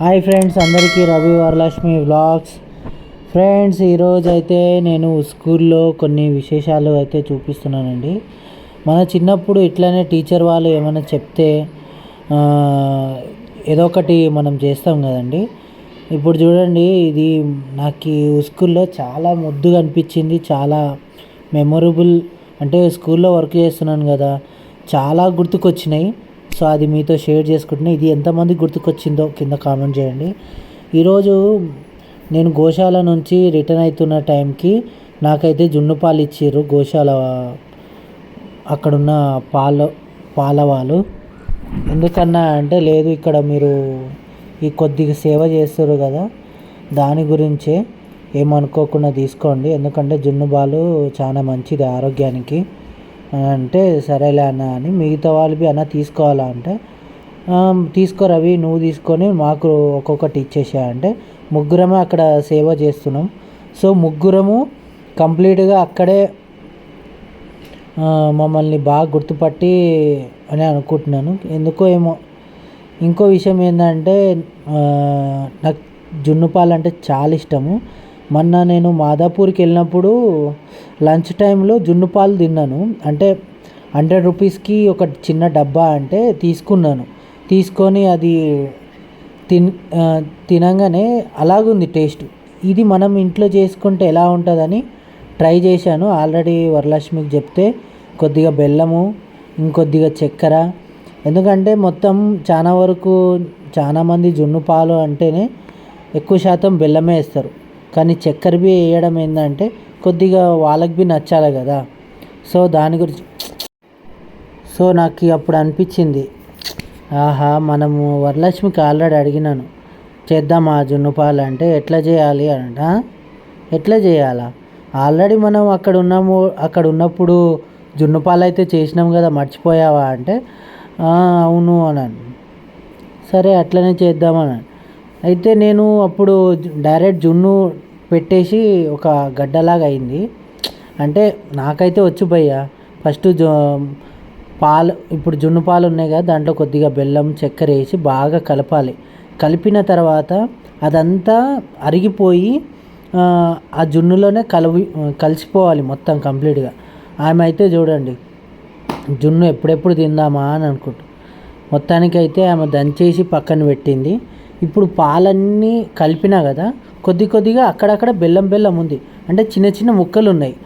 Hi friends అందరికీ Ravi Varalakshmi vlogs friends ఈరోజు అయితే నేను స్కూల్లో కొన్ని విశేషాలు అయితే చూపిస్తున్నానండి. మన చిన్నప్పుడు ఇట్లానే టీచర్ వాళ్ళు ఏమైనా చెప్తే ఏదో ఒకటి మనం చేస్తాం కదండి. ఇప్పుడు చూడండి ఇది నాకు ఈ స్కూల్లో చాలా ముద్దుగా అనిపించింది చాలా మెమొరబుల్ అంటే స్కూల్లో వర్క్ చేస్తున్నాను కదా చాలా గుర్తుకొచ్చినాయి. సో అది మీతో షేర్ చేసుకుంటున్నా. ఇది ఎంతమంది గుర్తుకొచ్చిందో కింద కామెంట్ చేయండి. ఈరోజు నేను గోశాల నుంచి రిటర్న్ అవుతున్న టైంకి నాకైతే జున్ను పాలు ఇచ్చిర్రు గోశాల అక్కడున్న పాల పాల వాళ్ళు ఎందుకన్నా అంటే లేదు ఇక్కడ మీరు ఈ కొద్దిగా సేవ చేస్తారు కదా దాని గురించే ఏమనుకోకుండా తీసుకోండి. ఎందుకంటే జున్ను పాలు చాలా మంచిది ఆరోగ్యానికి. అంటే సరేలే అన్న అని మిగతా వాళ్ళవి అన్న తీసుకోవాలా అంటే తీసుకో రవి నువ్వు తీసుకొని మాకు ఒక్కొక్కటి ఇచ్చేసా అంటే ముగ్గురమే అక్కడ సేవ చేస్తున్నాం. సో ముగ్గురము కంప్లీట్గా అక్కడే మమ్మల్ని బాగా గుర్తుపట్టి అని అనుకుంటున్నాను. ఎందుకో ఏమో. ఇంకో విషయం ఏంటంటే నాకు జున్నుపాలు అంటే చాలా ఇష్టము. మొన్న నేను మాదాపూర్కి వెళ్ళినప్పుడు లంచ్ టైంలో జున్ను పాలు తిన్నాను. అంటే హండ్రెడ్ రూపీస్కి ఒక చిన్న డబ్బా అంటే తీసుకున్నాను. తీసుకొని అది తిన్ తినంగానే అలాగుంది టేస్ట్. ఇది మనం ఇంట్లో చేసుకుంటే ఎలా ఉంటుందని ట్రై చేశాను. ఆల్రెడీ వరలక్ష్మికి చెప్తే కొద్దిగా బెల్లము ఇంకొద్దిగా చక్కెర. ఎందుకంటే మొత్తం చాలా వరకు చాలామంది జున్ను పాలు అంటేనే ఎక్కువ శాతం బెల్లమే వేస్తారు. కానీ చక్కెర బి వేయడం ఏంటంటే కొద్దిగా వాళ్ళకి బి నచ్చాలి కదా. సో దాని గురించి సో నాకు అప్పుడు అనిపించింది. ఆహా మనము వరలక్ష్మికి ఆల్రెడీ అడిగినాను. చేద్దామా ఆ జున్నుపాలు అంటే ఎట్లా చేయాలి అంట ఎట్లా చేయాలా? ఆల్రెడీ మనం అక్కడ ఉన్నాము అక్కడ ఉన్నప్పుడు జున్నుపాలు అయితే చేసినాం కదా మర్చిపోయావా అంటే అవును అన్నాను. సరే అట్లనే చేద్దామని అయితే నేను అప్పుడు డైరెక్ట్ జున్ను పెట్టేసి ఒక గడ్డలాగా అయింది. అంటే నాకైతే వచ్చు భయ్య. ఫస్ట్ జో పాలు ఇప్పుడు జున్ను పాలు ఉన్నాయి కదా దాంట్లో కొద్దిగా బెల్లం చక్కెర వేసి బాగా కలపాలి. కలిపిన తర్వాత అదంతా అరిగిపోయి ఆ, జున్నులోనే కలవి కలిసిపోవాలి మొత్తం కంప్లీట్గా. ఆమె అయితే చూడండి జున్ను ఎప్పుడెప్పుడు తిందామా అని అనుకుంటా మొత్తానికైతే ఆమె దంచేసి పక్కన పెట్టింది. ఇప్పుడు పాలన్నీ కలిపినా కదా కొద్ది కొద్దిగా అక్కడక్కడ బెల్లం బెల్లం ఉంది. అంటే చిన్న చిన్న ముక్కలు ఉన్నాయి.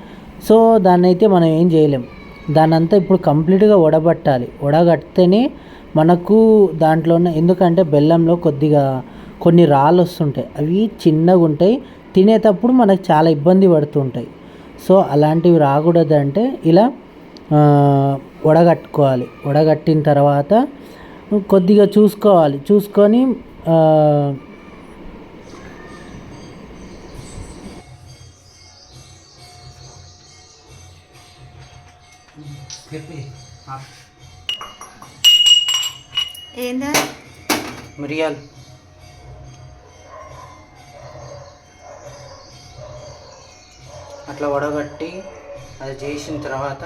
సో దాన్ని అయితే మనం ఏం చేయలేం. దాని అంతా ఇప్పుడు కంప్లీట్గా వడబట్టాలి. వడగడితేనే మనకు దాంట్లో ఉన్న ఎందుకంటే బెల్లంలో కొద్దిగా కొన్ని రాళ్ళు వస్తుంటాయి. అవి చిన్నగా ఉంటాయి. తినేటప్పుడు మనకు చాలా ఇబ్బంది పడుతుంటాయి. సో అలాంటివి రాకూడదంటే ఇలా వడగట్టుకోవాలి. వడగట్టిన తర్వాత కొద్దిగా చూసుకోవాలి. చూసుకొని ఏందా? మిరియాలు. అట్లా వడగట్టి అది చేసిన తర్వాత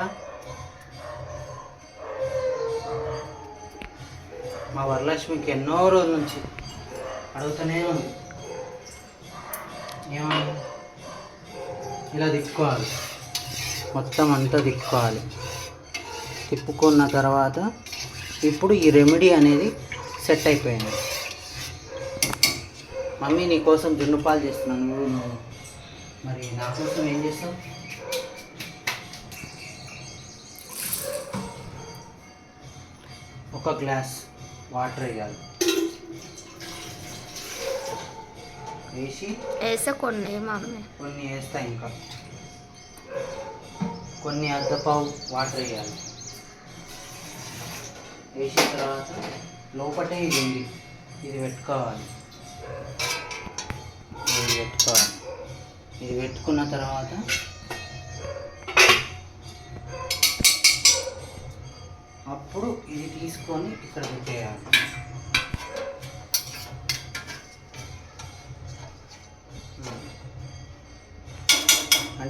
మా వరలక్ష్మికి ఎన్నో రోజుల నుంచి అడుగుతూనే ఉంది. ఏమని? ఇలా తిప్పుకోవాలి. మొత్తం అంతా తిప్పుకోవాలి. తిప్పుకున్న తర్వాత ఇప్పుడు ఈ రెమెడీ అనేది సెట్ అయిపోయింది. మమ్మీ నీ కోసం జున్ను పాలు చేస్తున్నాను. నువ్వు నువ్వు. మరి నా కోసం ఏం చేస్తావు? ఒక గ్లాస్ వాటర్ వేయాలి. వేసి వేసే కొన్ని మమ్మీ కొన్ని వేస్తా ఇంకా. కొన్ని అద్దపావు వాటర్ వేయాలి. వేసిన తర్వాత లోపటే ఇది ఉంది. ఇది పెట్టుకోవాలి. ఇది పెట్టుకోవాలి. ఇది పెట్టుకున్న తర్వాత అప్పుడు ఇది తీసుకొని ఇక్కడ పెట్టేయాలి.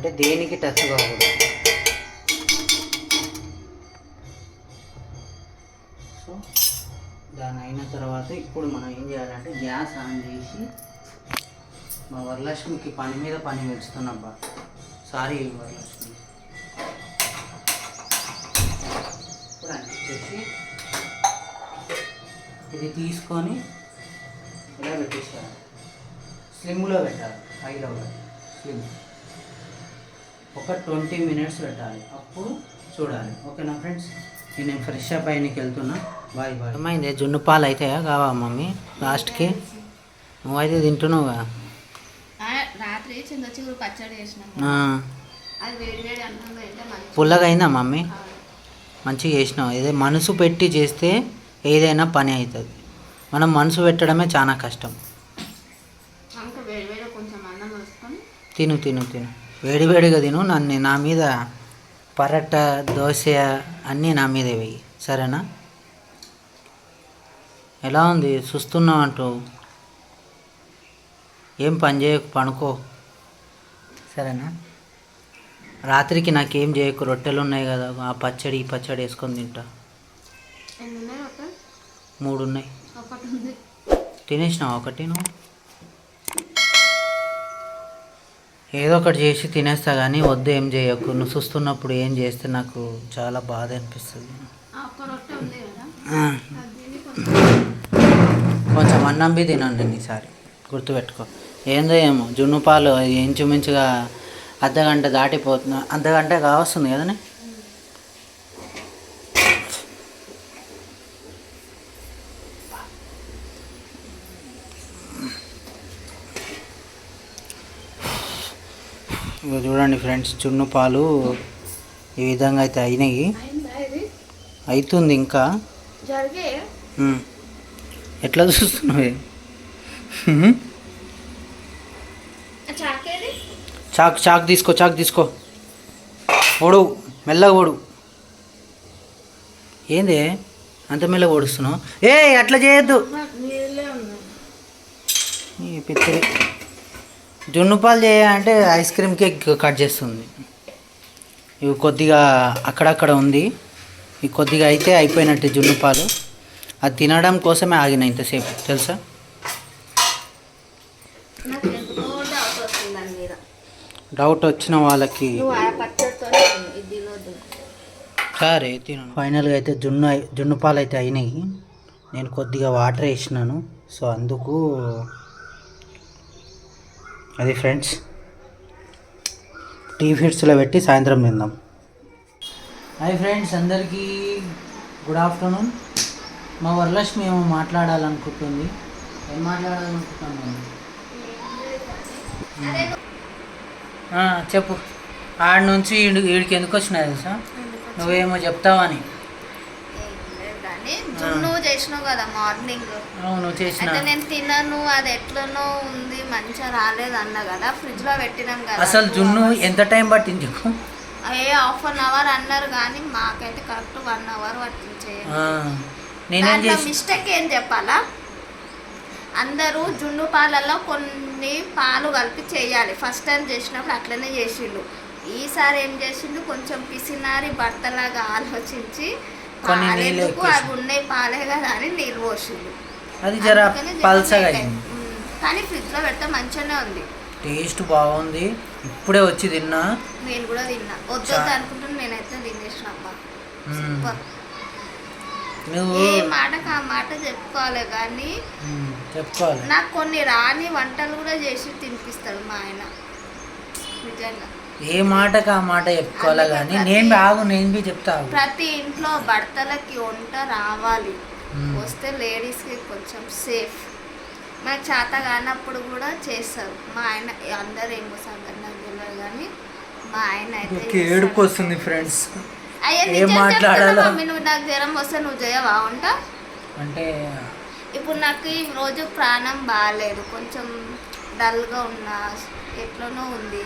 అంటే దేనికి టచ్ కాకూడదు సో దాని అయిన తర్వాత ఇప్పుడు మనం ఏం చేయాలంటే గ్యాస్ ఆన్ చేసి మా వరలక్ష్మికి పని మీద పని పెంచుతున్నబ్బా సారీ వరలక్ష్మి. ఇప్పుడు ఇది తీసుకొని ఇలా పెట్టేసేయాలి. స్లిమ్లో పెట్టాలి. హైలో స్లిమ్. ఒక ట్వంటీ మినిట్స్ పెట్టాలి. అప్పుడు చూడాలి. ఓకేనా ఫ్రెండ్స్? నేను ఫ్రెష్ అప్ అయినకి వెళ్తున్నా. Bye bye. అమ్మాయింది జున్ను పాలు అవుతాయా కావా మమ్మీ? లాస్ట్కి? నువ్వైతే తింటున్నావుగా? రాత్రి పచ్చడి చేసినాం. పుల్లగా అయిందా మమ్మీ? మంచిగా చేసినావు. ఇదే మనసు పెట్టి చేస్తే ఏదైనా పని అవుతుంది మనం మనసు పెట్టడమే చాలా కష్టం. ఇంకా వేడి వేడి కొంచెం అన్నం వేసుకొని తిను తిను తిను. వేడివేడిగా తిను. నన్ను నా మీద పరట దోశ అన్నీ నా మీద వెయ్యి సరేనా? ఎలా ఉంది? చూస్తున్నావు అంటూ. ఏం పని చేయకు పనుకో. సరేనా? రాత్రికి నాకేం చేయకు రొట్టెలు ఉన్నాయి కదా. ఆ పచ్చడి ఈ పచ్చడి వేసుకొని తింటా. మూడు ఉన్నాయి. తినేసినావు ఒకటి నువ్వు? ఏదో ఒకటి చేసి తినేస్తా కానీ వద్దు ఏం చేయకు. నువ్వు చూస్తున్నప్పుడు ఏం చేస్తే నాకు చాలా బాధ అనిపిస్తుంది. కొంచెం అన్నం బి తినండి ఈసారి. గుర్తుపెట్టుకో. ఏందో ఏమో జున్ను పాలు ఇంచుమించుగా అర్ధగంట దాటిపోతున్నా అర్ధగంట కావస్తుంది కదనే? ఇగో చూడండి ఫ్రెండ్స్ జున్ను పాలు ఈ విధంగా అయితే అయినాయి. అవుతుంది ఇంకా. ఎట్లా చూస్తున్నావే? చాక్ చాక్ తీసుకో చాక్ తీసుకో. ఓడు మెల్లగా ఓడు. ఏంది? అంత మెల్లగా ఓడుస్తున్నావు? ఏ అట్లా చేయొద్దు. ఈ జున్ను పాలు చేయాలంటే ఐస్ క్రీమ్ కేక్ కట్ చేస్తుంది. ఇవి కొద్దిగా అక్కడక్కడ ఉంది. ఇవి కొద్దిగా అయితే అయిపోయినట్టు జున్ను పాలు అది తినడం కోసమే ఆగిన ఇంతసేపు తెలుసా? డౌట్ వచ్చిన వాళ్ళకి సరే తిను ఫైనల్గా అయితే జున్ను జున్ను పాలు అయితే అయినాయి. నేను కొద్దిగా వాటర్ వేసినాను. సో అందుకు అది ఫ్రెండ్స్. టీ ఫిట్స్లో పెట్టి సాయంత్రం తిందాం. హాయ్ ఫ్రెండ్స్ అందరికీ గుడ్ ఆఫ్టర్నూన్. మా వరలక్ష్మి ఏమో మాట్లాడాలనుకుంటుంది. ఏం మాట్లాడాలనుకుంటున్నాను చెప్పు. ఆడ నుంచి ఈడికి ఎందుకు వచ్చినా తెలుసా? నువ్వేమో చెప్తావని. జున్ను చేసినావు కదా మార్నింగ్. అవును చేసిన. అయితే నేను తినను అది ఎట్లనో ఉంది మంచిగా రాలేదు అన్న కదా ఫ్రిడ్జ్లో పెట్టినాం కదా. అసలు జున్ను ఎంత టైం పట్టింది? ఏ హాఫ్ అన్ అవర్ అన్నారు కానీ మాకైతే కరెక్ట్ వన్ అవర్ ఆ నేనేం మిస్టేక్ ఏం చెప్పాలా? అందరూ జున్ను పాలల్లో కొన్ని పాలు కలిపి చేయాలి. ఫస్ట్ టైం చేసినప్పుడు అట్లనే చేసిండు. ఈసారి ఏం చేసిండు? కొంచెం పిసినారి భర్తలాగా ఆలోచించి కొన్ని నీళ్ళు ఎక్కువ అవి ఉన్నాయి పాలే కదా అని నీళ్ళు పోసిండు అది జర పల్సగా అయింది. కానీ ఫ్రిడ్జ్లో పెడితే మంచిగానే ఉంది. టేస్ట్ బాగుంది. ఇప్పుడే వచ్చి తిన్నా. నేను కూడా తిన్నా. వద్దు అనుకుంటున్నా. నేనైతే తినేసిన అబ్బా. సూపర్. నువ్వు ఏ మాటకు ఆ మాట చెప్పుకోవాలి కానీ చెప్పుకోవాలి. నాకు కొన్ని రాని వంటలు కూడా చేసి తినిపిస్తాడు మా ఆయన. నిజంగా. ఏ మాటకు ఆ మాట చెప్పుకోవాలి కానీ ప్రతి- నేను బి ఆగు నేను బి చెప్తా ఆగు. ప్రతి ఇంట్లో భర్తలకి వంట రావాలి. వస్తే లేడీస్కి కొంచెం సేఫ్. మనకు చేత కానప్పుడు కూడా చేస్తారు. మా ఆయన అందరు ఏమో సంగతి నాకు తెలియదు కానీ మా ఆయన అయితే ఏడుపు వస్తుంది ఫ్రెండ్స్. ఏం మాట్లాడాలో? మమ్మీ, నువ్వు నాకు జ్వరం వస్తే నువ్వు చేయవా వంట? అంటే ఇప్పుడు నాకు ఈ రోజు ప్రాణం బాగాలేదు కొంచెం డల్గా ఉన్నా ఎట్లనో ఉంది.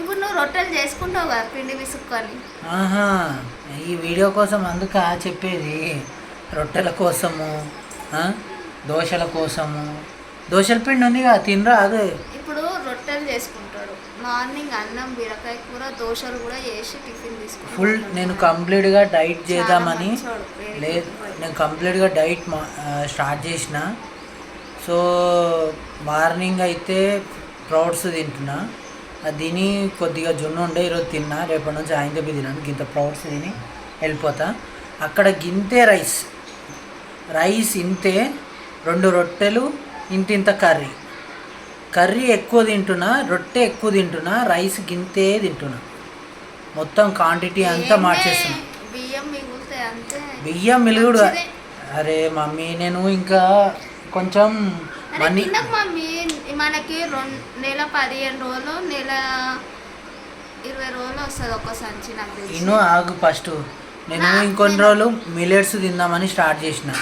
ఇప్పుడు నువ్వు రొట్టెలు చేసుకుంటావు కదా పిండి విసుక్కొని. ఆహా ఈ వీడియో కోసం అందుక చెప్పేది రొట్టెల కోసము దోశల కోసము. దోశల పిండి ఉంది కదా తినరా అదే? ఇప్పుడు రొట్టె రొట్టెలు చేసుకుంటాడు. మార్నింగ్ అన్నం బీరకాయ కూర దోశలు కూడా చేసి టిఫిన్ తీసుకుంటాడు. ఫుల్ నేను కంప్లీట్గా డైట్ చేద్దామని లేదు. నేను కంప్లీట్గా డైట్ స్టార్ట్ చేసిన. సో మార్నింగ్ అయితే ప్రౌడ్స్ తింటున్నా. అది తిని కొద్దిగా జొన్న ఉండే ఈరోజు తిన్నా. రేపటి నుంచి ఆయన చెప్పి తిన్నాను గింత ప్రౌడ్స్ తిని వెళ్ళిపోతా. అక్కడ గింతే రైస్. రైస్ ఇంతే రెండు రొట్టెలు ఇంతింత కర్రీ. కర్రీ ఎక్కువ తింటున్నా రొట్టె ఎక్కువ తింటున్నా రైస్ గింతే తింటున్నా. మొత్తం క్వాంటిటీ అంతా మార్చేస్తున్నా. బియ్యం మిలుగుడు. అరే మమ్మీ నేను ఇంకా కొంచెం మనీ తినకు మమ్మీ మనకి రెండు నెల పదిహేను రోజులు నెల ఇరవై రోజులు వస్తుంది ఒక సంచి నాకు ఇను ఆగు ఫస్ట్. నేను ఇంకొన్ని నేను- రోజులు మిల్లెట్స్ తిందామని స్టార్ట్ చేసిన.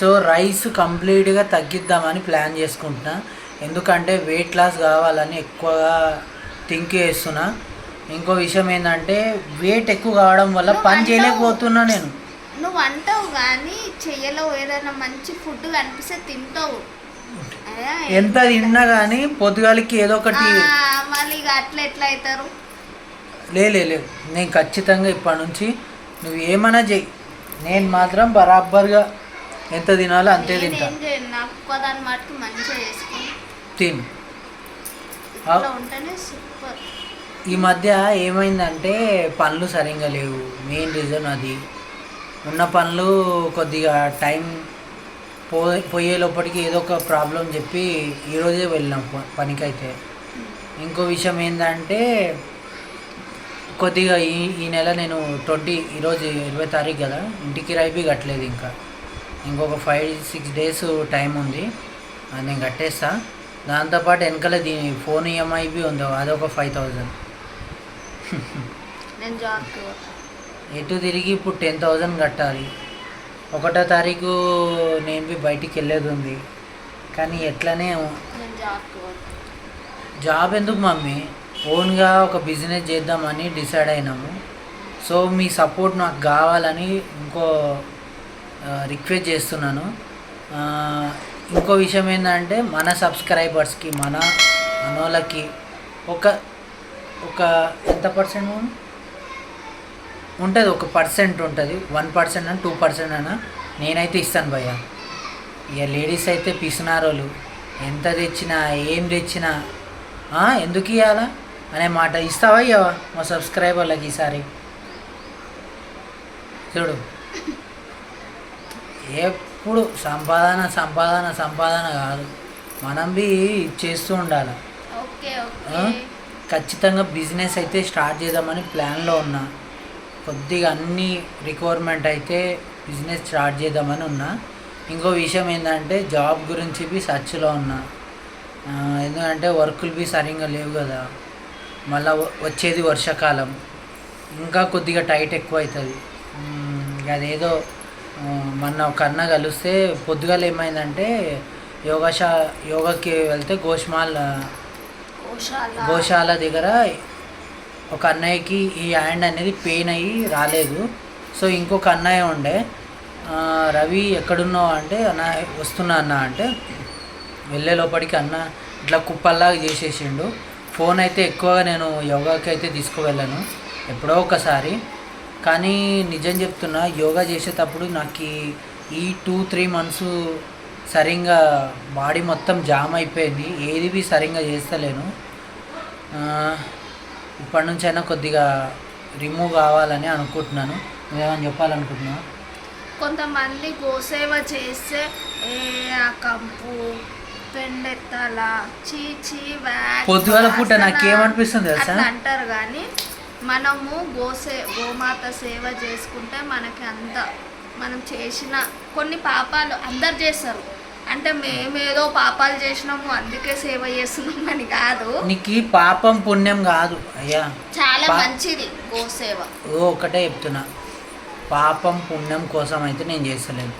సో రైస్ కంప్లీట్గా తగ్గిద్దామని ప్లాన్ చేసుకుంటున్నా. ఎందుకంటే వెయిట్ లాస్ కావాలని ఎక్కువగా థింక్ చేస్తున్నా. ఇంకో విషయం ఏంటంటే వెయిట్ ఎక్కువ కావడం వల్ల పని. చేయలేకపోతున్నా నేను. నువ్వు అంటావు కానీ చెయ్యలో ఏదైనా మంచి ఫుడ్ కనిపిస్తే తింటావు. ఎంత తిన్నా కానీ పొద్దుగాలికి ఏదో ఒకటి ఆ, మళ్ళీ ఇక అట్లా ఎట్లా అవుతారు లే లే లే. నేను ఖచ్చితంగా ఇప్పటి నుంచి నువ్వు ఏమైనా చెయ్యి నేను మాత్రం బరాబర్గా ఎంత తినాలో అంతే తింటా. తిను. ఈ మధ్య ఏమైందంటే పనులు సరిగ్గా లేవు. మెయిన్ రీజన్ అది. ఉన్న పనులు కొద్దిగా టైం పో పోయే లోపలికి ఏదో ఒక ప్రాబ్లం చెప్పి ఈరోజే వెళ్ళినాం పనికైతే. ఇంకో విషయం ఏంటంటే కొద్దిగా ఈ ఈ నెల నేను ట్వంటీ ఈరోజు ఇరవై తారీఖు కదా ఇంటికి రైపి కట్టలేదు ఇంకా. ఇంకొక ఫైవ్ సిక్స్ డేస్ టైం ఉంది అది నేను కట్టేస్తా. దాంతోపాటు వెనకాల దీని ఫోన్ ఈఎంఐ బి ఉంది అదొక ఫైవ్ థౌజండ్. ఎటు తిరిగి ఇప్పుడు టెన్ థౌజండ్ కట్టాలి. ఒకటో తారీఖు నేను బి బయటికి వెళ్ళేది ఉంది. కానీ ఎట్లనే జాబ్ ఎందుకు మమ్మీ? ఓన్గా ఒక బిజినెస్ చేద్దామని డిసైడ్ అయినాము. సో మీ సపోర్ట్ నాకు కావాలని ఇంకో రిక్వెస్ట్ చేస్తున్నాను. ఇంకో విషయం ఏంటంటే మన సబ్స్క్రైబర్స్కి మన మనోళ్ళకి ఒక ఒక ఎంత పర్సెంట్ ఉంటుంది ఒక పర్సెంట్ ఉంటుంది. వన్ పర్సెంట్ అని టూ పర్సెంట్ అన్న నేనైతే ఇస్తాను భయ్య. ఇక లేడీస్ అయితే పిసినారోలు. ఎంత తెచ్చినా ఏం తెచ్చినా ఎందుకు ఇవ్వాలా అనే మాట ఇస్తావా ఇవ్వవా మా సబ్స్క్రైబర్లకి ఈసారి. చూడు. ఎప్పుడు సంపాదన సంపాదన సంపాదన కాదు. మనం బి చేస్తూ ఉండాలి. ఖచ్చితంగా బిజినెస్ అయితే స్టార్ట్ చేద్దామని ప్లాన్లో ఉన్నా. కొద్దిగా అన్ని రిక్వైర్మెంట్ అయితే బిజినెస్ స్టార్ట్ చేద్దామని ఉన్నా. ఇంకో విషయం ఏంటంటే జాబ్ గురించి బి సర్చ్లో ఉన్నా. ఎందుకంటే వర్కులు బి సరిగ్గా లేవు కదా. మళ్ళీ వచ్చేది వర్షాకాలం. ఇంకా కొద్దిగా టైట్ ఎక్కువ అవుతుంది అదేదో మొన్న ఒక అన్న కలిస్తే పొద్దుగాల ఏమైందంటే యోగాశా యోగాకి వెళ్తే గోష్మాల్ గోశాల దగ్గర ఒక అన్నయ్యకి ఈ హ్యాండ్ అనేది పెయిన్ అయ్యి రాలేదు. సో ఇంకొక అన్నయ్య ఉండే. రవి ఎక్కడున్నావు అంటే అన్న వస్తున్నా అన్న అంటే వెళ్ళే లోపలికి అన్న ఇట్లా కుప్పల్లాగా చేసేసిండు. ఫోన్ అయితే ఎక్కువగా నేను యోగాకి అయితే తీసుకువెళ్ళాను ఎప్పుడో ఒకసారి. కానీ నిజం చెప్తున్నా యోగా చేసేటప్పుడు నాకు ఈ- టూ త్రీ మంత్స్ సరిగ్గా బాడీ మొత్తం జామ్ అయిపోయింది. ఏది సరిగ్గా చేస్తలేను. ఇప్పటి నుంచి అయినా కొద్దిగా రిమూవ్ కావాలని అనుకుంటున్నాను. నువ్వేమైనా చెప్పాలనుకుంటున్నావు? కొంతమంది గోసేవ చేస్తే ఏ ఆ కంపు పెండెత్తాల చీచి పొద్దుగాల పూట నాకేమనిపిస్తుంది తెలుసా? అంటారు కానీ మనము గోసే గోమాత సేవ చేసుకుంటే మనకి అంత మనం చేసిన కొన్ని పాపాలు అందరు చేస్తారు. అంటే మేమేదో పాపాలు చేసినాము అందుకే సేవ చేస్తున్నాం అని కాదు. నీకు పాపం పుణ్యం కాదు అయ్యా. చాలా మంచిది గోసేవ ఓ ఒకటే చెప్తున్నా. పాపం పుణ్యం కోసం అయితే నేను చేస్తలేను.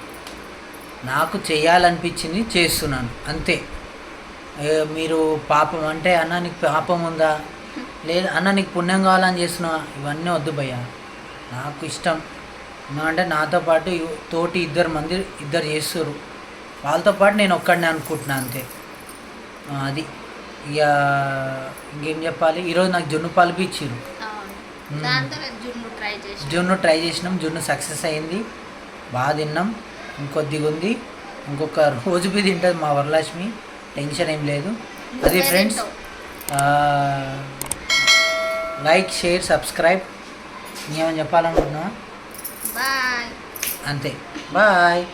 నాకు చేయాలనిపించింది చేస్తున్నాను అంతే. మీరు పాపం అంటే అన్న నీకు పాపం ఉందా? లేదు అన్న నీకు పుణ్యం కావాలని చేస్తున్నావా? ఇవన్నీ వద్దు భయ్య. నాకు ఇష్టం. అంటే నాతో పాటు తోటి ఇద్దరు మంది ఇద్దరు చేస్తారు వాళ్ళతో పాటు నేను ఒక్కడిని అనుకుంటున్నా అంతే. అది. ఇక ఇంకేం చెప్పాలి? ఈరోజు నాకు జున్ను పాలు నేను జున్ను ట్రై చేసినాం. జున్ను సక్సెస్ అయింది. బాగా తిన్నాం. ఇంకొద్దిగా ఉంది. ఇంకొక రోజు బి తింటుంది మా వరలక్ష్మి. టెన్షన్ ఏం లేదు. అది ఫ్రెండ్స్ లైక్ షేర్ సబ్స్క్రైబ్. ఇంకేమైనా చెప్పాలనుకుంటున్నా అంతే. బాయ్.